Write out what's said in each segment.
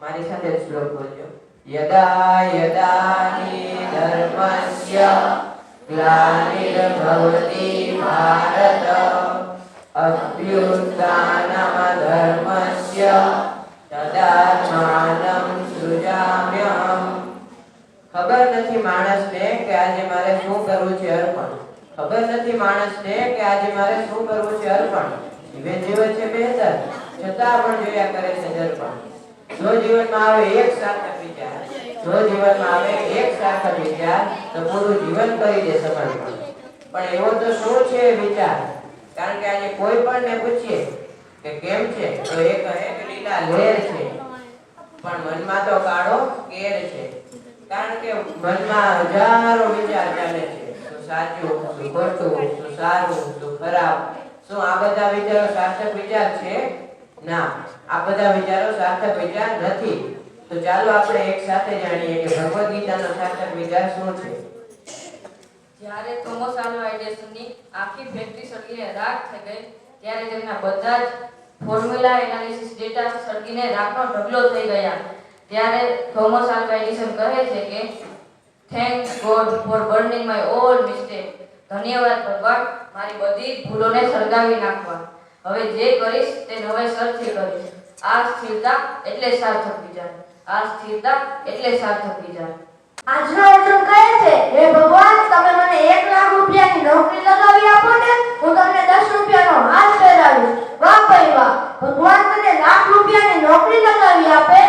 મારી સાથે શ્લોક બોલજો. ખબર નથી માણસને કે આજે મારે શું કરવું છે અર્પણ. ખબર નથી માણસને કે આજે મારે શું કરવું છે અર્પણ. જીવે જીવે છે બહેતર. છતાં પણ જોયા કરે છે દર્પણ પણ એવો તો તો કાળો કેર છે. કારણ કે મનમાં હજારો વિચાર ચાલે છે. સાચું શું સારું, શું ખરાબ? શું આ બધા વિચારો સાર્થક વિચાર છે? ના, આ બધા વિચારો સાર્થક વિચાર નથી. તો ચાલો આપણે એક સાથે જાણીએ કે ભગવદ ગીતાનો સાર્થક વિચાર શું છે? જ્યારે થોમસ આલ્વા એડિસનની આખી ફેક્ટરી સળગીને રાખ થઈ ગઈ, ત્યારે તેમના બધા જ ફોર્મ્યુલા એનાલિસિસ ડેટા સળગીને રાખનો ઢગલો થઈ ગયા. ત્યારે થોમસ આલ્વા એડિસન કહે છે કે thank God for burning my all mistake ધન્યવાદ ભગવાન, મારી બધી ભૂલોને સળગાવી નાખવા. હવે જે કરીશ તે નવેસરથી કરીશ. આ સ્થિરતા એટલે સાર્થક વિચાર. આ સ્થિરતા એટલે સાર્થક વિચાર. આજનો અર્જુન કહે છે, હે ભગવાન, તમે મને એક લાખ રૂપિયાની નોકરી લગાવી આપો ને, હું તમને દસ રૂપિયાનો હાથ પહેરાવીશ. વાહ ભાઈ વાહ, ભગવાન તને લાખ રૂપિયાની નોકરી લગાવી આપે?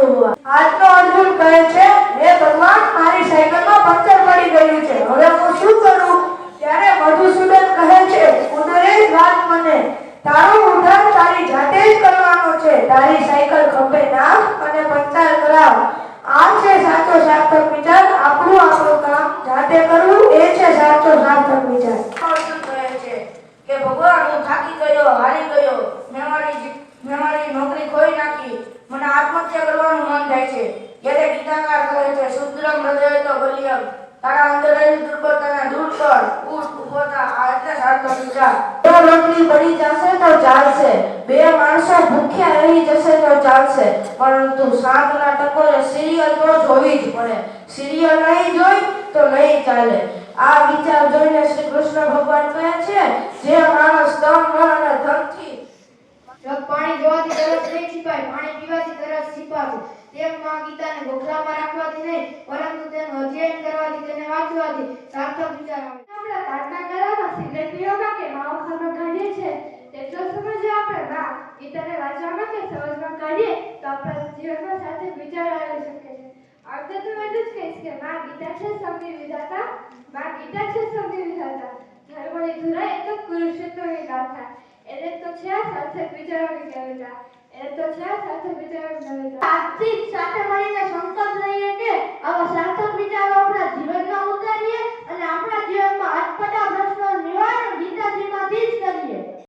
જોવા આજનો અર્જુન કહે છે, હે ભગવાન, મારી સાયકલમાં પંચર પડી ગયું છે. હવે હું શું કરું? ત્યારે મધુસૂદન કહે છે, ઉદરે વાત મને. તારો ઉદ્ધાર તારી જાતે જ કરવાનો છે. તારી સાયકલ ખભે નાખ અને પંચર કરાવ. આ છે સાચો સાર્થક વિચાર. આપણું આપણું કામ જાતે કરવું, એ છે સાચો સાર્થક વિચાર. કહે છે કે, ભગવાન, હું થાકી ગયો, હારી ગયો. મેં મારી આત્મહત્યા કરવાનું મન થાય છે. જ્યારે ગીતાકાર કહે છે શુદ્રમ હૃદય તો બલિયમ. તારા અંદર રહેલી દુર્બળતાને દૂર કર ઉઠ ઊભો આ એટલે સાર્થક વિચાર. બે રોટલી પડી જશે તો ચાલશે. બે માણસો ભૂખ્યા રહી જશે તો ચાલશે. પરંતુ સાંજના ટકોરે સિરિયલ તો જોવી જ પડે. સિરિયલ નહીં જોઈ તો નહીં ચાલે. આ વિચાર જોઈને શ્રી કૃષ્ણ ભગવાન કહે છે, જે માણસ તમ મન અને ધનથી જગ પાણી જોવાથી તરસ નહીં છીપાય પાણી પીવાથી છીપાશે તેમ ગીતાને ગોખલામાં રાખવાથી નહીં, પરંતુ તેનું અધ્યયન કરવાથી તેને વાંચવાથી સાર્થક વિચાર આવે. આપણા પ્રાર્થના કરવામાં સિગરેટ કે માવો કાઢીએ છે, તેટલો સમય આપણે માં ગીતાને વાંચવામાં કે સમજમાં કાઢીએ તો આપણા જીવનમાં સાથે વિચાર આવી શકે છે. અર્થ તો એટલું જ કહીશ કે માં ગીતા છે સૌની વિધાતા માં ગીતા છે સૌની વિધાતા ધર્મની ધુરા એ તો કુરુક્ષેત્રની ગાથા. એને તો છે સાર્થક વિચારોની કવિતા. એને તો છે સાથે બીજા સાથે મળીને સંકલ્પ લઈએ કે આવા